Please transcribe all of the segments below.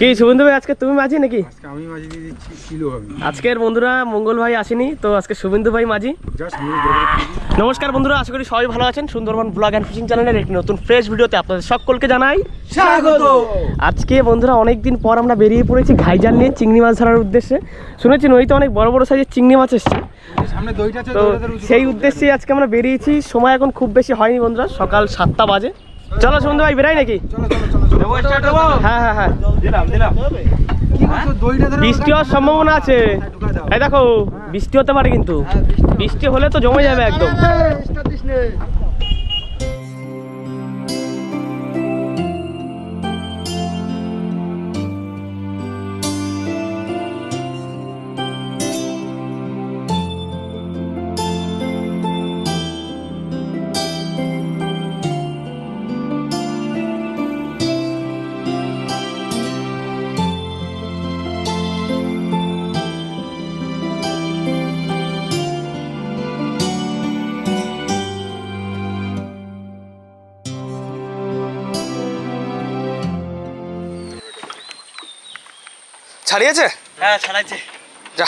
কি শুভেন্দু ভাই আজকে তুমি মাঝি নাকি? আমি মাঝে দিয়ে দিচ্ছি কিলো হবে। আজকের বন্ধুরা মঙ্গল ভাই আসেনি তো আজকে শুভেন্দু ভাই মাঝি। নমস্কার বন্ধুরা আশা করি সবাই ভালো আছেন। সুন্দরবন ব্লগ অ্যান্ড ফিশিং চ্যানেলের একটি নতুন ফ্রেশ ভিডিওতে আপনাদের সকলকে জানাই স্বাগত। আজকে বন্ধুরা অনেক দিন পর আমরা বেরিয়ে পড়েছি ঘাইজাল নিয়ে চিংড়ি মাছ ধরার উদ্দেশ্যে। শুনেছি নদীতে অনেক বড় বড় সাইজের চিংড়ি মাছ এসছে। তো সেই। উদ্দেশ্যে আজকে আমরা বেরিয়েছি। সময় এখন খুব বেশি হয়নি বন্ধুরা সকাল সাতটা বাজে। চলো সুন্দর ভাই বেরাই নাকি? চলো চলো চলো চলো। হ্যাঁ হ্যাঁ হ্যাঁ। বৃষ্টি হওয়ার সম্ভাবনা আছে। এই দেখো বৃষ্টি হতে পারে কিন্তু। বৃষ্টি হলে তো জমে যাবে একদম। ছাড়িয়েছে? হ্যাঁ ছাড়াইছে। যা।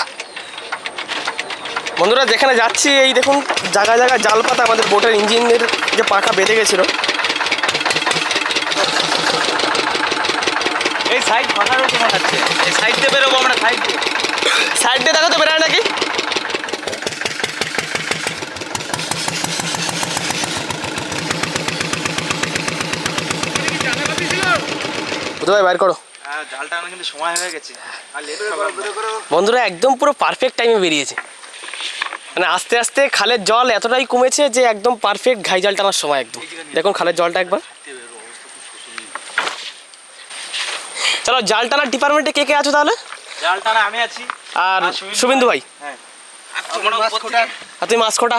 বন্ধুরা যেখানে যাচ্ছি এই দেখুন জায়গায় জায়গায় জাল পাতা আমাদের বোটের ইঞ্জিনের যে পাখা বেঁধে গেছিল। এই সাইড ফাঁকা রয়েছে মনে হচ্ছে এই সাইড দিয়ে বেরোবো আমরা সাইড দিয়ে। সাইড দিয়ে দেখাতে বেরোয় নাকি? কোথায় বাইর করো। জালটা কিন্তু সময় হয়ে গেছে। আর লেট বন্ধুরা একদম পুরো পারফেক্ট টাইমে বেরিয়েছে। মানে আস্তে আস্তে খালের জল এতটাই কমেছে যে একদম পারফেক্ট ঘাই জাল টানার সময় একদম। দেখুন খালের জলটা একবার। চলো জাল টানার ডিপার্টমেন্টে কে কে আছো তাহলে? জালটা না আমি আছি। আর শুভেন্দু ভাই। হ্যাঁ। আর তুমি মাছ খোটা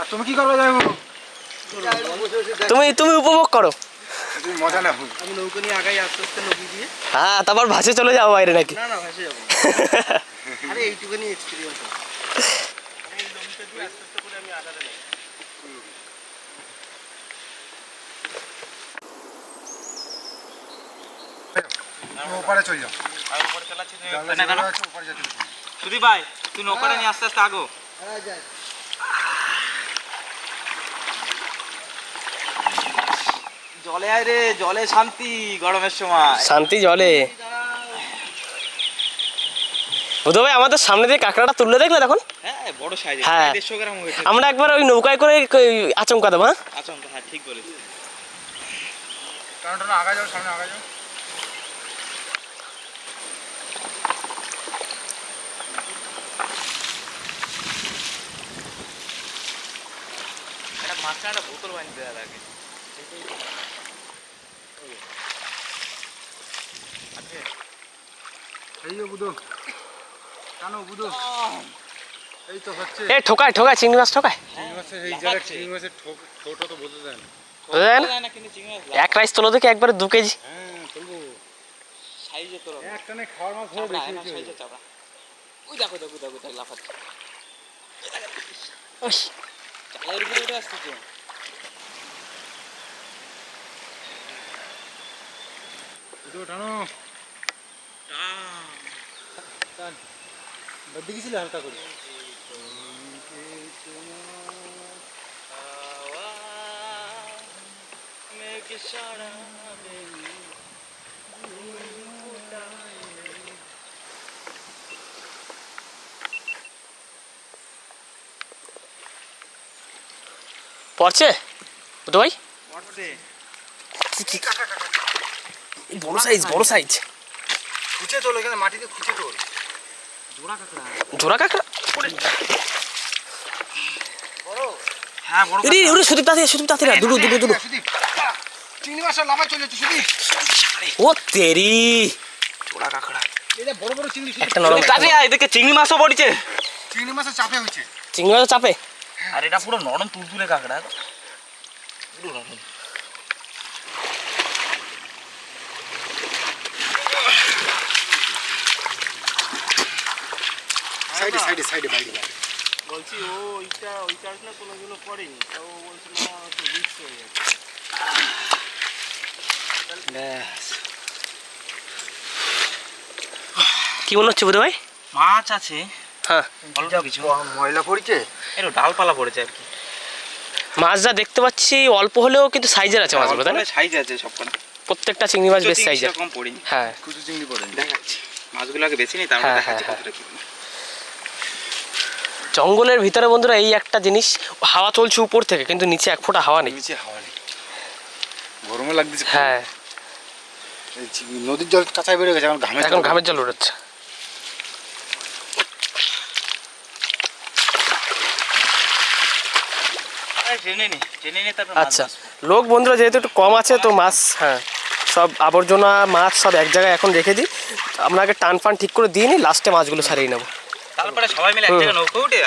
আর তুমি কি করবে তুমি তুমি উপভোগ করো। মজা না হুই আমি নৌকো নিয়ে আগাই আস্তে আস্তে নদী দিয়ে। হ্যাঁ তারপর ভাসে চলে যাও বাইরে নাকি? না না ভাসে যাব আরে এইটুকুনি এক্সপিরিয়েন্স ভাই তুই নৌকাটা নিয়ে আস্তে আস্তে আগো। জলে আয় রে জলে শান্তি গরমের সময়। শান্তি জলে। বুধ ভাই আমাদের সামনে দিয়ে কাঁকড়াটা তুললে দেখলে তখন? হ্যাঁ বড় সাইজ হ্যাঁ। দেড়শো গ্রাম হয়েছে আমরা একবার ওই নৌকায় করে আচমকা দেবো হ্যাঁ? আচমকা হ্যাঁ ঠিক বলেছিস। কারণ আগা যাও সামনে আগা যাও। একটা বোতল বানিয়ে দেওয়া লাগে। এ ঠোকায় ঠোকায় চিংড়ি মাছ ঠোকায়। বোঝা যায় না। এক রাইস তোলো দেখে একবারে দু কেজি। হ্যাঁ তুলবো সাইজে তোর একটানে খাওয়ার মাছ হয়ে চাপড়া বেশি না বেশি হয়ে সাইজে চাপড়া ওই দেখো দেখো দেখো দেখো লাফাচ্ছে টানো টান গেছিলে হালকা করে পড়ছে? বুধ ভাই? ওঠে বড় সাইজ বড় সাইজ খুঁচে তোল এখানে মাটিতে খুঁচে তোল। জোড়া কাঁকড়া। জোড়া কাঁকড়া? হ্যাঁ বড় রে ওরে সুদীপ তাতে সুদীপ তাতে না দুটো দুটো দুটো চিংড়ি মাছের লাফা চলে যাচ্ছে সুদীপ। ও তেরি। জোড়া কাঁকড়া। এটা বড় বড় চিংড়ি একটা নরম তাতে এদিকে চিংড়ি মাছও পড়ছে। চিংড়ি মাছের চাপে হচ্ছে চিংড়ি মাছ চাপে? আর এটা পুরো নরম তুলতুলে কাঁকড়া। পুরো নরম। সাইডে সাইডে সাইডে বাইরে বাইরে। বলছি ও ওইটা ওই চার্জ না কোনোগুলো পড়েনি তো ও বলছিল না একটু হয়ে যাচ্ছে কি মনে হচ্ছে বুধ ভাই মাছ আছে। হ্যাঁ। অল্প কিছু। ময়লা পড়ছে? একটু ডালপালা পড়েছে আর কি। মাছ যা দেখতে পাচ্ছি অল্প হলেও কিন্তু সাইজের আছে মাছগুলো তাই না? সাইজ আছে সবকটা প্রত্যেকটা চিংড়ি মাছ বেশ সাইজের কম পড়িনি। হ্যাঁ। কুচু চিংড়ি পড়ে দেখাচ্ছি। মাছগুলো আগে বেশি নেই তারপর হ্যাঁ, দেখাচ্ছি হ্যাঁ, কতটা কি জঙ্গলের ভিতরে বন্ধুরা এই একটা জিনিস হাওয়া চলছে উপর থেকে কিন্তু নিচে এক ফোঁটা হাওয়া নেই। নিচে হাওয়া নেই। গরমে লাগতেছে হ্যাঁ। নদীর জল কাঁচায় বেড়ে গেছে এখন ঘামে এখন ঘামের জল উঠেছে আচ্ছা। লোক বন্ধুরা যেহেতু একটু কম আছে তো মাছ হ্যাঁ সব আবর্জনা মাছ সব এক জায়গায় এখন রেখে দিই। আপনাকে টান ফান ঠিক করে দিয়ে নিই লাস্টে মাছগুলো ছাড়িয়ে নেব। তারপরে সবাই মিলে এক হুম। জায়গায় নৌকো উঠে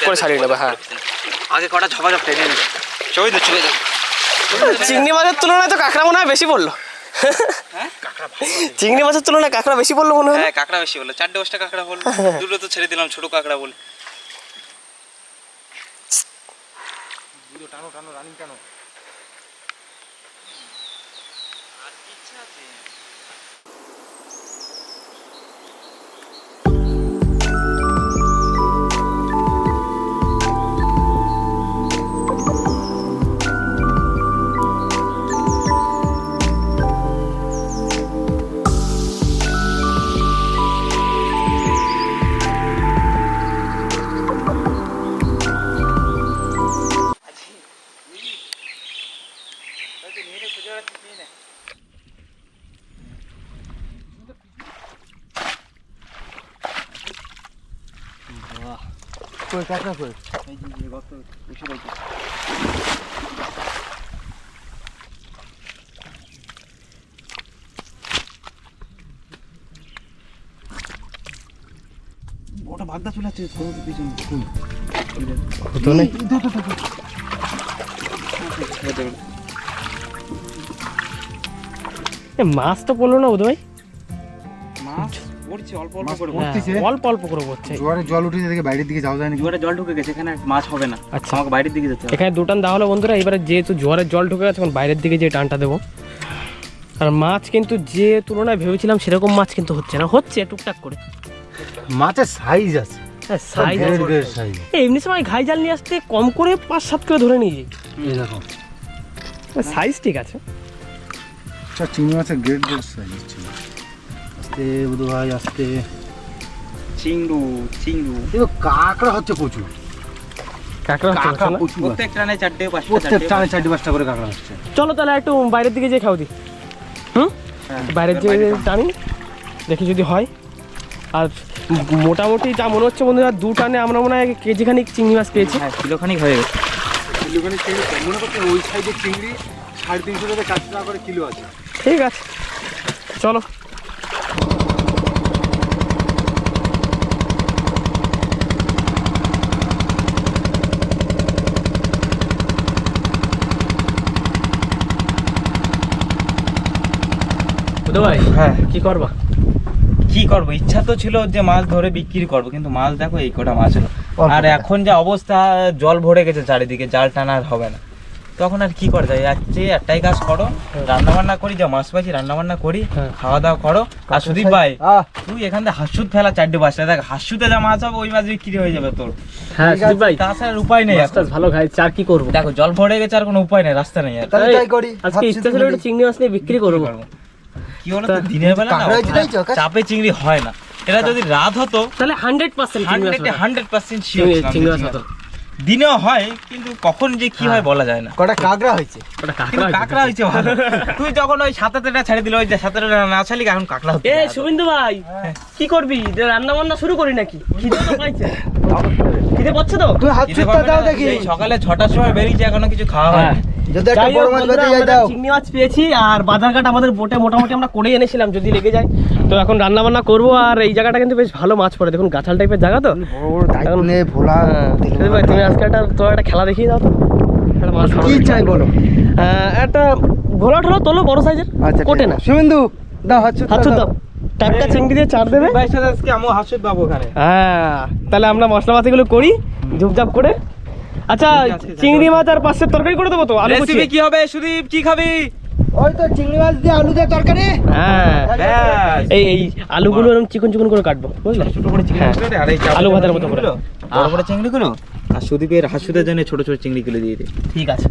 করে ছাড়িয়ে নেবে, হ্যাঁ। আগে কটা ঝপাঝপ ট্রেনে নে চলে তো চলে চিংড়ি মাছের তুলনায় তো কাঁকড়া মনে হয় বেশি পড়ল। হ্যাঁ। চিংড়ি মাছের তুলনায় কাঁকড়া বেশি পড়ল মনে হয় হ্যাঁ কাঁকড়া বেশি বলল চারটে পাঁচটা কাঁকড়া বলল দুটো তো ছেড়ে দিলাম ছোট কাঁকড়া বলে। টানো টানো রানিং টানো। এই যে গত রয়েছে ওটা বাগদা চলে যাচ্ছে পিছনে? হতো না মাছ তো পড়ল না বোধ ভাই মাছ পড়ছে অল্প অল্প করে পড়ছে। হ্যাঁ, অল্প অল্প করে পড়ছে। জোয়ারে জল উঠে থেকে বাইরের দিকে যাওয়া যায় না জোয়ারে জল ঢুকে গেছে এখানে মাছ হবে না। আচ্ছা। আমাকে বাইরের দিকে যেতে হবে। এখানে দুটান দেওয়া হলো বন্ধুরা এবারে যেহেতু জোয়ারের জল ঢুকে গেছে এখন বাইরের দিকে যে টানটা দেবো। আর মাছ কিন্তু যে তুলনায় ভেবেছিলাম সেরকম মাছ কিন্তু হচ্ছে না। হচ্ছে টুকটাক করে। মাছের সাইজ আছে। হ্যাঁ এমনি সময় ঘাই জাল নিয়ে আসতে কম করে পাঁচ সাত করে ধরে নিয়ে যাই। সাইজ ঠিক আছে। চিংড়ি মাছের গ্রেড গ্রেড সাইজ ছিল আস্তে বুধু ভাই আস্তে। চিংড়ু চিংড়ু। এবার কাঁকড়া হচ্ছে প্রচুর। কাঁকড়া হচ্ছে না? প্রত্যেক টানে চারটে পাঁচটা প্রত্যেক চারটে টানে চারটে পাঁচটা করে কাঁকড়া হচ্ছে চলো তাহলে একটু বাইরের দিকে যে খাও দি। হুম? হ্যাঁ, বাইরের যে টানি দেখি যদি হয়। আর মোটামুটি যা মনে হচ্ছে বন্ধুরা দু টানে আমরা মনে হয় কেজি খানিক চিংড়ি মাছ পেয়েছি। হ্যাঁ কিলোখানিক হয়ে গেছে। কিলোখানি চিংড়ি মনে ওই সাইডের চিংড়ি সাড়ে তিনশো থেকে চারশো টাকা করে কিলো আছে? ঠিক আছে। চলো। ভাই হ্যাঁ। কি করবা? কি করব? ইচ্ছা তো ছিল যে মাছ ধরে বিক্রি করব কিন্তু মাছ দেখো এই কটা মাছ হলো। আর এখন যে অবস্থা জল ভরে গেছে চারিদিকে জাল টানা আর হবে না। তখন আর কি করা যায়? যাচ্ছে একটাই কাজ করো রান্না বান্না করি যা মাছ পাইছি রান্না বান্না করি হ্যাঁ। খাওয়া দাওয়া করো। আর সুদীপ ভাই তুই এখান থেকে হাসুদ ফেলা চারটে পাঁচটা দেখ হাসুতে যা মাছ হবে ওই মাছ বিক্রি হয়ে যাবে তোর। হ্যাঁ সুদীপ ভাই। তাছাড়া আর উপায় নেই মাছটা ভালো খাই চার কি করব? দেখো জল ভরে গেছে আর কোনো উপায় নেই রাস্তা নেই আর। তাহলে এই, তাই করি আজকে ইচ্ছা ছিল চিংড়ি মাছ নিয়ে বিক্রি করব। কি হলো তো দিনের বেলা না তাই? চাপে চিংড়ি হয় না। এটা যদি রাত হতো তাহলে হান্ড্রেড পার্সেন্ট হান্ড্রেড পার্সেন্ট চিংড়ি হতো। দিনেও হয় কিন্তু কখন যে কি হয় বলা যায় না। কটা কাঁকড়া হয়েছে। কাঁকড়া হয়েছে ভালো। তুই যখন ওই সাঁতারটা ছেড়ে দিল ওই যে সাঁতারটা না ছাড়লি এখন কাঁকড়া হচ্ছে এ শুভেন্দু ভাই কি করবি? রান্না বান্না শুরু করি নাকি? খিদে তো পাইছে। খিদে পাচ্ছে। তো তুমি হাত ছুটতে দাও দেখি। সকালে ছটার সময় বেরিয়েছে এখনও কিছু খাওয়া হয় হ্যাঁ। যদি একটা বড় মাছ যায় আমরা দাও চিংড়ি মাছ পেয়েছি আর বাজার ঘাট আমাদের বোটে মোটামুটি আমরা করে এনেছিলাম যদি লেগে যায়। তো এখন রান্না বান্না করব আর এই জায়গাটা কিন্তু বেশ ভালো মাছ পড়ে দেখুন গাছাল টাইপের জায়গা তো। ভোলা হ্যাঁ, তুমি আজকে একটা তোমার একটা খেলা দেখিয়ে দাও তো। কি। চাই বলো? একটা ভোলা ঠোলা তোলো বড় সাইজের আচ্ছা কোটে না। শুভেন্দু দাও হাত ছুটতে দাও। টাটকা চিংড়ি দিয়ে চার দেবে। ভাই সাথে আজকে হাসুদ ওখানে। হ্যাঁ তাহলে আমরা মশলাপাতিগুলো করি ঝুপঝাপ করে। আচ্ছা চিংড়ি মাছ আর পাঁচশের তরকারি করে দেবো তো আলু রেসিপি কি হবে সুদীপ? কি খাবি? ওই তো চিংড়ি মাছ দিয়ে আলু দিয়ে তরকারি? হ্যাঁ। ব্যাস। এই এই আলুগুলো এরকম চিকন চিকন করে কাটবো বুঝলে? ছোট করে চিংড়ি হ্যাঁ। করে আর এই আলু ভাজার চিংড়ি মতো করে। গুলো, বড় বড় চিংড়িগুলো আর সুদীপের হাসুদের জন্য ছোট ছোট চিংড়িগুলো দিয়ে দে। ঠিক আছে।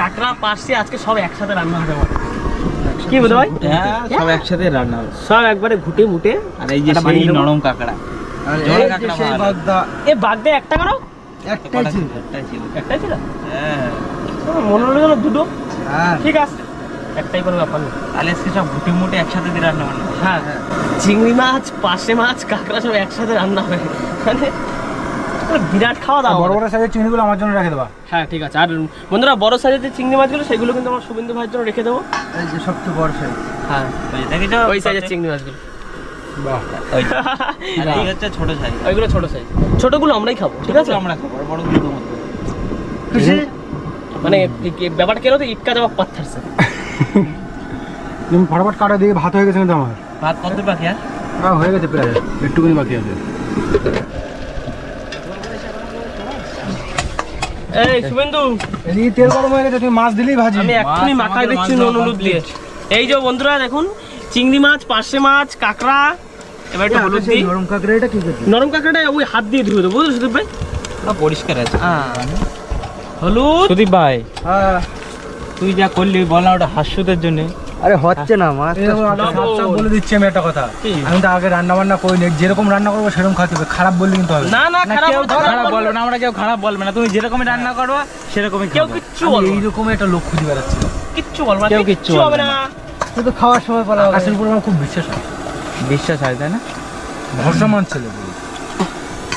কাঁকড়া পার্সি আজকে সব একসাথে রান্না হবে আমার কি বলতে ভাই? হ্যাঁ সব একসাথে রান্না সব একবারে ঘুটে মুটে আর এই যে সেই নরম কাঁকড়া। জল কাঁকড়া বাগদা। এ বাগদা একটা করো। একটাই ছিল। একটাই ছিল। একটাই ছিল? হ্যাঁ। মনে হলো যেন দুটো। হ্যাঁ। ঠিক আছে। একটাই কোনো ব্যাপার তাহলে আজকে সব ঘুটে মুটে একসাথে দিয়ে রান্না বান্না। হ্যাঁ। চিংড়ি মাছ পাশে মাছ কাঁকড়া সব একসাথে রান্না হবে। মানে পুরো বিরাট খাওয়া দাওয়া বড় বড় সাইজের চিংড়িগুলো আমার জন্য রেখে দেবা। হ্যাঁ ঠিক আছে। আর বন্ধুরা বড় সাইজের যে চিংড়ি মাছগুলো সেগুলো কিন্তু আমার শুভেন্দু ভাইয়ের জন্য রেখে দেবো। এই যে সবচেয়ে বড় সাইজ হ্যাঁ। ওই দেখি তো ওই সাইজের চিংড়ি মাছগুলো। ছোট সাইজ ওইগুলো ছোট সাইজ ছোটগুলো আমরাই খাব ঠিক আছে? আমরা খাব আর বড়গুলো মতো খুশি? মানে ব্যাপারটা কেন তো ইটকা তুমি ফটাফট কাটা দিয়ে ভাত হয়ে গেছে কিন্তু আমার। ভাত কত বাকি আর হ্যাঁ হয়ে গেছে প্রায়। একটুখানি বাকি আছে। এই শুভেন্দু। এদিকে তেল গরম হয়ে গেছে তুমি মাছ দিলেই ভাজি। আমি এক্ষুনি মাছ দিচ্ছি নুন হলুদ দিয়ে। এই যে বন্ধুরা দেখুন চিংড়ি মাছ পার্শে মাছ কাঁকড়া এবার একটু হলুদ দিই। নরম কাঁকড়া এটা কি নরম কাঁকড়াটা ওই হাত দিয়ে ধুয়ে দেবো বুঝলি সুদীপ ভাই? না পরিষ্কার আছে। হলুদ। সুদীপ ভাই হ্যাঁ। তুই যা করলি বল না ওটা হাস্যদের জন্য। আরে হচ্ছে না মাছ বলে দিচ্ছি আমি একটা কথা। আমি তো আগে রান্না বান্না করি না যেরকম রান্না করব সেরকম খাতে হবে। খারাপ বললে কিন্তু হবে না। না খারাপ কেউ খারাপ না। বলবে না আমরা কেউ খারাপ বলবে না। তুমি যেরকমই রান্না করো সেরকমই কেউ কিচ্ছু বলবে। এইরকম একটা লোক খুঁজে বেড়াচ্ছি। কিচ্ছু বলবে না। কেউ কিচ্ছু হবে না। শুধু খাওয়ার সময় বলা আকাশের উপর আমার খুব বিশ্বাস হয়। বিশ্বাস হয় তাই না? ভরসামান ছেলে।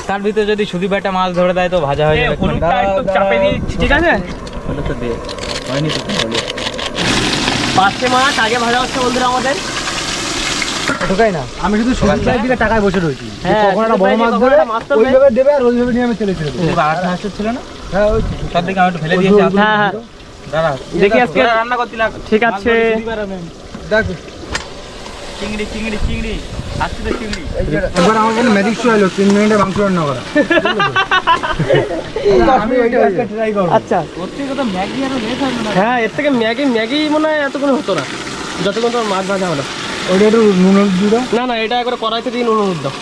তার ভিতরে যদি সুদীপ একটা মাছ ধরে দেয় তো ভাজা হয়ে যাবে। ঠিক আছে? হলে তো দে হয়নি তো পাঁচশে মাছ আগে ভাজা হচ্ছে বন্ধুরা আমাদের। ঢোকাই না। আমি শুধু সবজির দিকে টাকায় বসে রয়েছি। হ্যাঁ, কখন একটা বড় মাছ ধরে একটা মাছ ধরবে। ওইভাবে দেবে আর ওইভাবে নিয়ে আমি ছিল না? হ্যাঁ ওই তার দিকে আমি ফেলে দিয়েছি হ্যাঁ হ্যাঁ। দাঁড়া। দেখি আজকে। রান্না করতে ঠিক আছে। দেখ। চিংড়ি চিংড়ি চিংড়ি। হাসুদের চিংড়ি। একবার আমার কাছে ম্যাজিক শো এলো তিন মিনিটে মাংস রান্না করা। আমি ওইটা ট্রাই করব। আচ্ছা। সত্যি কথা ম্যাগি আরও লেট হবে না? হ্যাঁ এর থেকে ম্যাগি ম্যাগি মনে হয় এতক্ষণ হতো না। যতক্ষণ তোমার মাছ ভাজা হলো। ওইটা একটু নুন হলুদ দাও। না না এটা একবার কড়াইতে দিয়ে নুন হলুদ দাও।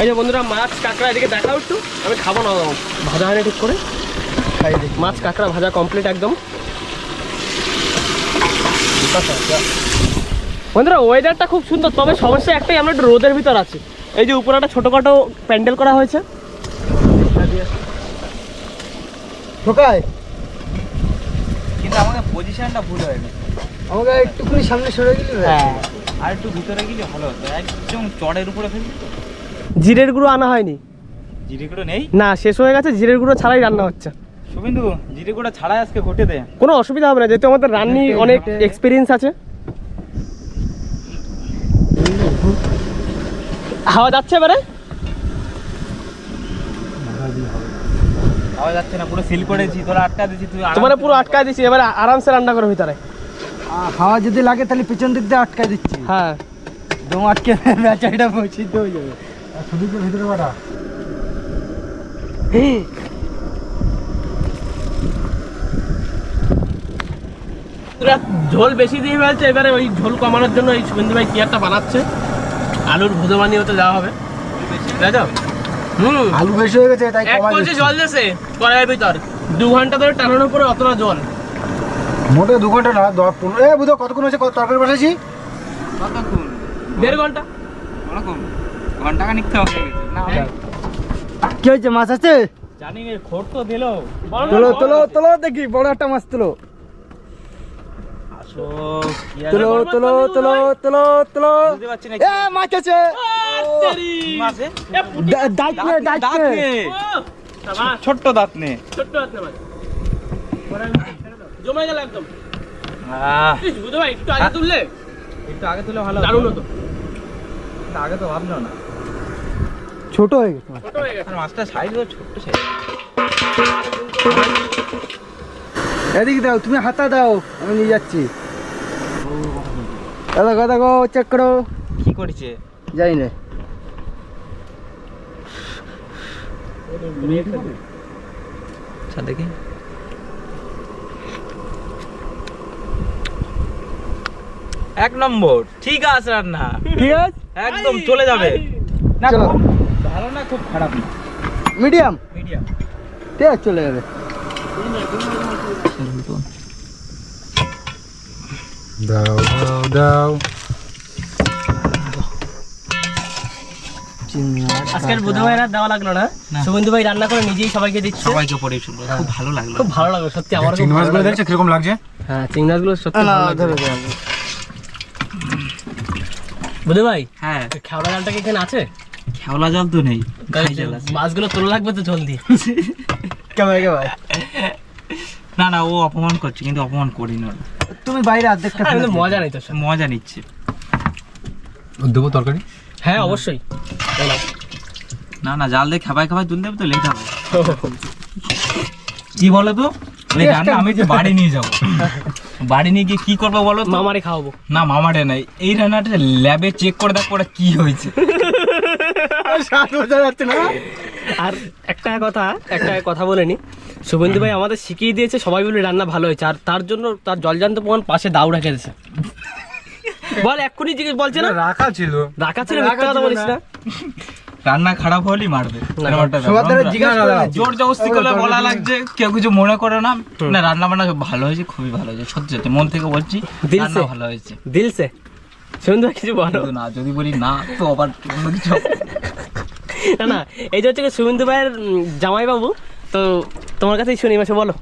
এই যে বন্ধুরা মাছ কাঁকড়া এদিকে দেখাও একটু। আমি খাব না ভাজা হয়নি ঠিক করে। মাছ কাঁকড়া ভাজা কমপ্লিট একদম। বন্ধুরা ওয়েদারটা খুব সুন্দর তবে সমস্যা একটাই আমরা একটু রোদের ভিতর আছি। এই যে উপরে একটা ছোটোখাটো প্যান্ডেল করা হয়েছে। ঢোকায় কিন্তু আমাকে পজিশনটা ভুল হয়ে আমাকে একটুখানি সামনে সরে গেলি হ্যাঁ। আর একটু ভিতরে গেলে ভালো হতো। একদম চড়ের উপরে ফেলবি তো। জিরের গুঁড়ো আনা হয়নি। জিরে গুঁড়ো নেই? না শেষ হয়ে গেছে জিরের গুঁড়ো ছাড়াই রান্না হচ্ছে। শুভিন্দু জিরে গুঁড়ো ছাড়াই আজকে ঘটে দে কোনো অসুবিধা হবে না যেহেতু আমাদের রান্নি অনেক এক্সপিরিয়েন্স আছে। হাওয়া যাচ্ছে এবারে? পাওয়া যাচ্ছে না পুরো সিল করেছি তোরা আটকা দিছি তুই তোমার পুরো আটকা দিছি এবারে আরামসে রান্না করো ভিতরে। হাওয়া যদি লাগে তাহলে পিছন দিক দিয়ে আটকায় দিচ্ছি। হ্যাঁ। দম আটকে বেচারিটা পৌঁছিতে হয়ে যাবে। আর শুধু তো ভিতরে বাটা। ঝোল বেশি দিয়ে ফেলছে এবারে ওই ঝোল কমানোর জন্য এই শুভেন্দু ভাই কি একটা বানাচ্ছে? আলুর ভুজো বানিয়ে হতে যাওয়া হবে। বুঝেছ হুম। আলু বেশি হয়ে গেছে তাই এক কলসি জল দিয়েছে কড়াইয়ের ভিতর। দু ঘণ্টা ধরে টানানোর পরে অতটা জল। মোটে দু ঘণ্টা না দশ পনেরো এ বুঝো কতক্ষণ হয়েছে? কত তরকারি বসেছি? কতক্ষণ? দেড় ঘণ্টা। ওরকম। ঘণ্টা খানিক তো হয়ে কি হয়েছে মাছ আছে? জানি রে খোট তো দিলো। তোলো তোলো তোলো দেখি বড় একটা মাছ তোলো। তোলো তোলো তোলো তোলো তোলো। এ মাছ আছে দাঁত নে দাঁত নে। ছোট্ট দাঁত নে। ছোট্ট হাত না জমে গেল একদম। আহ, বুঝো ভাই একটু আগে তুললে? একটু আগে তুলে ভালো দারুণ হতো। আগে তো ভাবলো না। ছোট হয়ে গেছে ছোট হয়ে গেছে। মাছটা সাইজ ছোট্ট সাইজ এদিকে দাও তুমি হাতা দাও আমি নিয়ে যাচ্ছি। দেখো দেখো চেক করো। কি করেছে? যাই না। দেখি। এক নম্বর। ঠিক আছে রান্না। ঠিক আছে? একদম চলে যাবে। না। ভালো না খুব খারাপ। না মিডিয়াম? মিডিয়াম। ঠিক আছে চলে যাবে। দাও দাও দাও আজকের বুধবার আর দেওয়া লাগল না। শুভেন্দু ভাই রান্না করে নিজেই সবাইকে দিচ্ছে। সবাইকে পরিবেশন করো। খুব ভালো লাগল। খুব ভালো লাগল সত্যি আমার চিংড়ি মাছগুলো দেখছ? কীরকম লাগছে? হ্যাঁ চিংড়ি মাছগুলো সত্যি ভালো লাগছে। বুধু ভাই হ্যাঁ। খেওড়া জালটা কি এখানে আছে? খেওলা জল তো নেই খাই জল আছে। মাছগুলো তোলা লাগবে তো জলদি। কেমন কেমন না না ও অপমান করছে কিন্তু অপমান করি না তুমি বাইরে অর্ধেকটা আমি তো মজা নেই তোর সাথে। মজা নিচ্ছে। দেবো তরকারি? হ্যাঁ অবশ্যই। বলো। না না জাল দিয়ে খাবাই খাবাই তুলতে হবে তো লেট হবে। কি বলো তো? এই রান্না আমি যে বাড়ি নিয়ে যাব। বাড়ি নিয়ে গিয়ে কি করব বলো তো? মামারে খাওয়াবো। না মামারে নাই। এই রান্নাটা ল্যাবে চেক করে দেখো ওটা কি হয়েছে। আর একটা কথা একটা কথা বলে নি। শুভেন্দু ভাই আমাদের শিখিয়ে দিয়েছে সবাই বলে রান্না ভালো হয়েছে। আর তার জন্য তার জলজান্ত প্রমাণ পাশে দাও রেখে দিয়েছে। বল এক্ষুনি জিজ্ঞেস বলছে না? রাখা ছিল। রাখা ছিল রাখা মিথ্যা কথা বলিস না। রান্না খারাপ হলেই মারবে। জোর জবস্তি করলে বলা লাগছে কেউ কিছু মনে করে না। না রান্না বান্না ভালো হয়েছে খুবই ভালো হয়েছে সত্যি সত্যি। মন থেকে বলছি দিল রান্না ভালো হয়েছে। দিল সে শুভেন্দু ভাই কিছু বলো। না যদি বলি না তো আবার অন্য কিছু। না না এই যে হচ্ছে কি শুভেন্দু ভাইয়ের জামাই বাবু তো তোমার কাছেই শুনি মাসে বলো।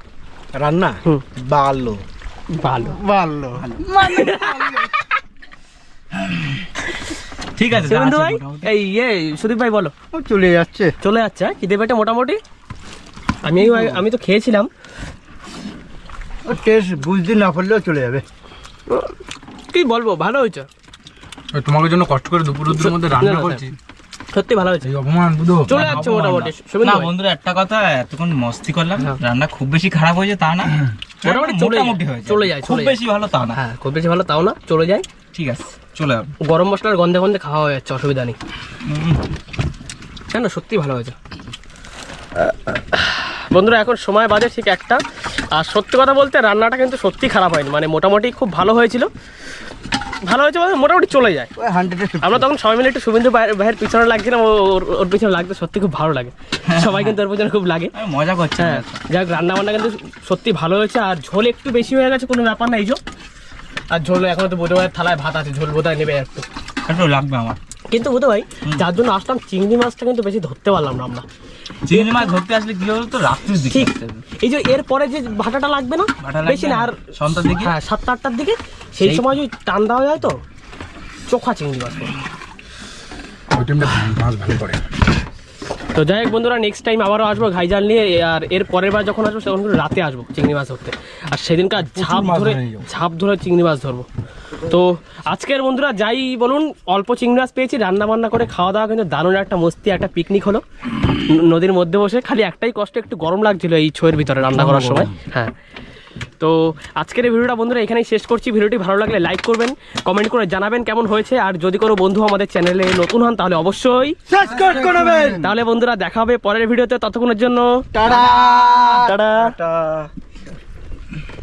রান্না? ভালো ভালো ভালো ঠিক আছে যা ভাই এই ইয়ে সুদীপ ভাই বলো। ও চলে যাচ্ছে। চলে যাচ্ছে হ্যাঁ? খিদে পেটে মোটামুটি। আমি আমি তো খেয়েছিলাম। ও টেস্ট বুঝতে না পারলেও চলে যাবে। কি বলব ভালো হয়েছে। তোমাকে জন্য কষ্ট করে দুপুর দুপুরের মধ্যে রান্না করছি। সত্যি ভালো হয়েছে। অপমান বুধো চলে যাচ্ছে মোটামুটি না। শুভেন্দু না বন্ধুরা একটা কথা এতক্ষণ মস্তি করলাম। হ্যাঁ। রান্না খুব বেশি খারাপ হয়েছে তা না। মোটামুটি চলে চলে যায়, খুব বেশি ভালো তা না। হ্যাঁ খুব বেশি ভালো তাও না চলে যায়। ঠিক আছে চলে যাবে। গরম মশলার গন্ধে গন্ধে খাওয়া হয়ে যাচ্ছে অসুবিধা নেই। কেন? সত্যি ভালো হয়েছে। বন্ধুরা এখন সময় বাজে ঠিক একটা। আর সত্যি কথা বলতে রান্নাটা কিন্তু সত্যি খারাপ হয়নি। মানে মোটামুটি খুব ভালো হয়েছিল। ভালো হয়েছে বলতে মোটামুটি চলে যায়। ওই হান্ড্রেডে আমরা তখন সবাই মিলে একটু শুভেন্দু ভাইয়ের পিছনে লাগছিলাম না ওর ওর পিছনে লাগতে সত্যি খুব ভালো লাগে। সবাই কিন্তু ওর পিছনে খুব লাগে। মজা করছে। হ্যাঁ যাক রান্না বান্না কিন্তু সত্যি ভালো হয়েছে আর ঝোল একটু বেশি হয়ে গেছে কোনো ব্যাপার না এই ঝোল আর ঝোল এখন তো বোধহয় থালায় ভাত আছে ঝোল বোধহয় নেবে একটু। একটু লাগবে আমার। কিন্তু বোধহয় যার জন্য আসলাম চিংড়ি মাছটা কিন্তু বেশি ধরতে পারলাম না আমরা। চিংড়ি মাছ ধরতে আসলে কি হলো তো রাত্রির দিকে ঠিক। এই যে এর পরে যে ভাটাটা লাগবে না বেশি না আর সন্ধ্যার দিকে? হ্যাঁ সাতটা আটটার দিকে। সেই সময় যদি টান দেওয়া যায় তো চোখা চিংড়ি মাছ। মাছ ভালো করে তো যাই হোক বন্ধুরা নেক্সট টাইম আবারও আসব ঘাইজাল নিয়ে আর এর পরের বার যখন আসব তখন রাতে আসব চিংড়ি মাছ ধরতে। আর সেদিনকার ঝাপ ধরে। ঝাপ ধরে চিংড়ি মাছ ধরবো। তো আজকের বন্ধুরা যাই বলুন অল্প চিংড়ি মাছ পেয়েছি রান্না বান্না করে খাওয়া দাওয়া কিন্তু দারুণ একটা মস্তি একটা পিকনিক হলো। নদীর মধ্যে বসে খালি একটাই কষ্ট একটু গরম লাগছিল এই ছয়ের ভিতরে রান্না করার সময়। হ্যাঁ। তো আজকের এই ভিডিওটা বন্ধুরা এখানেই শেষ করছি। ভিডিওটি ভালো লাগলে লাইক করবেন কমেন্ট করে জানাবেন কেমন হয়েছে। আর যদি কোনো বন্ধু আমাদের চ্যানেলে নতুন হন তাহলে অবশ্যই তাহলে বন্ধুরা দেখা হবে পরের ভিডিওতে ততক্ষণের জন্য টাটা। টাটা। টাটা।